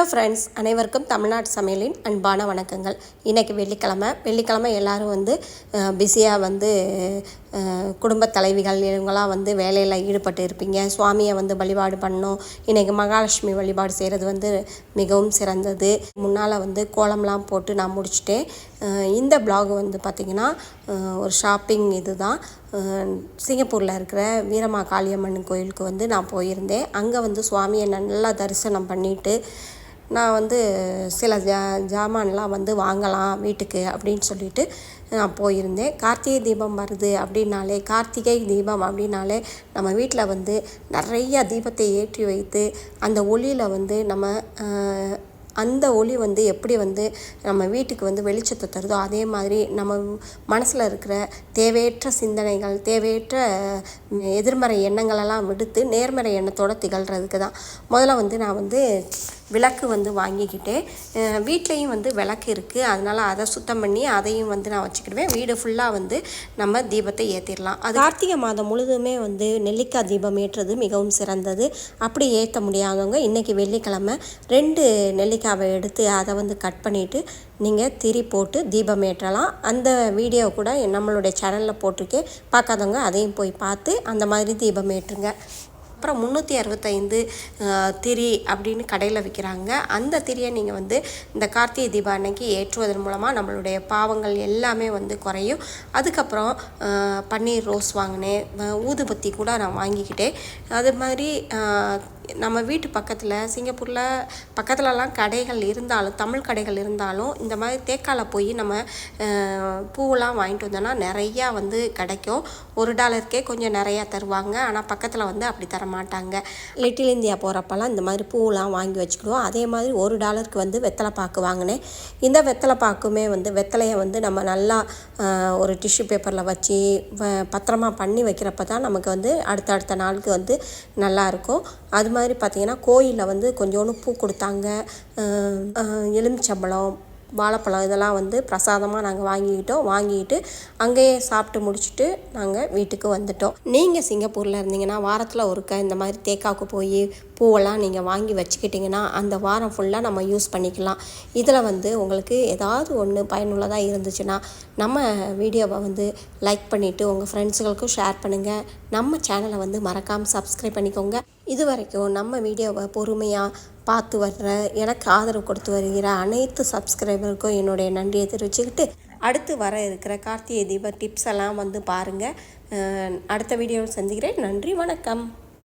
Hello friends அனைவருக்கும் தமிழ்நாட்டு சமையலின் அன்பான வணக்கங்கள். இன்றைக்கி வெள்ளிக்கிழமை. வெள்ளிக்கிழமை எல்லாரும் வந்து பிஸியாக வந்து குடும்ப குடும்பத் தலைவிகள் இவங்களாம் வந்து வேலையில் ஈடுபட்டு இருப்பீங்க. சுவாமியை வந்து வழிபாடு பண்ணோம் இன்றைக்கி மகாலட்சுமி வழிபாடு செய்கிறது வந்து மிகவும் சிறந்தது. முன்னால் வந்து கோலம்லாம் போட்டு நான் முடிச்சுட்டேன் இந்த பிளாக் வந்து பார்த்திங்கன்னா ஒரு ஷாப்பிங் இது தான் சிங்கப்பூரில் இருக்கிற வீரமா காளியம்மன் கோயிலுக்கு வந்து நான் போயிருந்தேன். அங்கே வந்து சுவாமியை நல்லா தரிசனம் பண்ணிட்டு நான் வந்து சில ஜா ஜாமான்லாம் வந்து வாங்கலாம் வீட்டுக்கு அப்படின்னு சொல்லிட்டு நான் போயிருந்தேன். கார்த்திகை தீபம் வருது அப்படின்னாலே கார்த்திகை தீபம் அப்படின்னாலே நம்ம வீட்டில் வந்து நிறைய தீபத்தை ஏற்றி வைத்து அந்த ஒளியில் வந்து நம்ம அந்த ஒளி வந்து எப்படி வந்து நம்ம வீட்டுக்கு வந்து வெளிச்சத்தை தருதோ அதே மாதிரி நம்ம மனசில் இருக்கிற தேவையற்ற சிந்தனைகள் தேவையற்ற எதிர்மறை எண்ணங்களெல்லாம் விடுத்து நேர்மறை எண்ணத்தோடு திகழ்கிறதுக்கு தான். முதல்ல வந்து நான் வந்து விளக்கு வந்து வாங்கிக்கிட்டேன் வீட்லேயும் வந்து விளக்கு இருக்குது அதனால் அதை சுத்தம் பண்ணி அதையும் வந்து நான் வச்சுக்கிடுவேன். வீடு ஃபுல்லாக வந்து நம்ம தீபத்தை ஏற்றிடலாம் அது கார்த்திகை மாதம் முழுதுமே வந்து நெல்லிக்காய் தீபம் ஏற்றுறது மிகவும் சிறந்தது. அப்படி ஏற்ற முடியாதவங்க இன்றைக்கி வெள்ளிக்கிழமை ரெண்டு நெல்லிக்காவை எடுத்து அதை வந்து கட் பண்ணிவிட்டு நீங்கள் திரி போட்டு தீபம் ஏற்றலாம். அந்த வீடியோ கூட நம்மளுடைய சேனலில் போட்டிருக்கேன். பார்க்காதவங்க அதையும் போய் பார்த்து அந்த மாதிரி தீபம் ஏற்றுங்க. அப்புறம் முந்நூற்றி அறுபத்தைந்து திரி அப்படின்னு கடையில் விற்கிறாங்க அந்த திரியை நீங்கள் வந்து இந்த கார்த்திகை தீபம் அன்னைக்கு ஏற்றுவதன் மூலமாக நம்மளுடைய பாவங்கள் எல்லாமே வந்து குறையும். அதுக்கப்புறம் பன்னீர் ரோஸ் வாங்கினேன். ஊதுபத்தி கூட நான் வாங்கிக்கிட்டேன். அது மாதிரி நம்ம வீட்டு பக்கத்தில் சிங்கப்பூரில் பக்கத்துலலாம் கடைகள் இருந்தாலும் தமிழ் கடைகள் இருந்தாலும் இந்த மாதிரி தேக்கால போய் நம்ம பூவெலாம் பூவெல்லாம் வாங்கிட்டு வந்தோம்னா நிறையா வந்து கிடைக்கும். ஒரு டாலருக்கே கொஞ்சம் நிறையா தருவாங்க. ஆனால் பக்கத்தில் வந்து அப்படி தர மாட்டாங்க. லிட்டில் இந்தியா போகிறப்பெல்லாம் இந்த மாதிரி பூவெலாம் வாங்கி வச்சுக்கிடுவோம். அதே மாதிரி ஒரு டாலருக்கு வந்து வெத்தலை பாக்கு வாங்கினேன். இந்த வெத்தலை பாக்குமே வந்து வெத்தலையை வந்து நம்ம நல்லா ஒரு டிஷ்யூ பேப்பரில் வச்சு வ- பத்திரமா பண்ணி வைக்கிறப்ப தான் நமக்கு வந்து அடுத்த அடுத்த நாளுக்கு வந்து நல்லா இருக்கும். அது மாதிரி பார்த்திங்கன்னா கோயிலில் வந்து கொஞ்சோண்டு பூ கொடுத்தாங்க. எலுமிச்சம்பழம் வாழைப்பழம் இதெல்லாம் வந்து பிரசாதமாக நாங்கள் வாங்கிக்கிட்டோம். வாங்கிக்கிட்டு அங்கேயே சாப்பிட்டு முடிச்சுட்டு நாங்கள் வீட்டுக்கு வந்துட்டோம். நீங்கள் சிங்கப்பூரில் இருந்தீங்கன்னா வாரத்தில் ஒருக்க இந்த மாதிரி தேக்காவுக்கு போய் பூவெல்லாம் நீங்கள் வாங்கி வச்சுக்கிட்டிங்கன்னா அந்த வாரம் ஃபுல்லாக நம்ம யூஸ் பண்ணிக்கலாம். இதில் வந்து உங்களுக்கு ஏதாவது ஒன்று பயனுள்ளதாக இருந்துச்சுன்னா நம்ம வீடியோவை வந்து லைக் பண்ணிவிட்டு உங்கள் ஃப்ரெண்ட்ஸுகளுக்கும் ஷேர் பண்ணுங்கள். நம்ம சேனலை வந்து மறக்காமல் சப்ஸ்கிரைப் பண்ணிக்கோங்க. இது வரைக்கும் நம்ம வீடியோவை பொறுமையாக பார்த்து வர்ற எனக்கு ஆதரவு கொடுத்து வருகிற அனைத்து சப்ஸ்கிரைபருக்கும் என்னுடைய நன்றியை தெரிவிச்சுக்கிட்டு அடுத்து வர இருக்கிற கார்த்திகை தீப டிப்ஸ் எல்லாம் வந்து பாருங்கள் அடுத்த வீடியோவில் சந்திக்கிறேன். நன்றி வணக்கம்.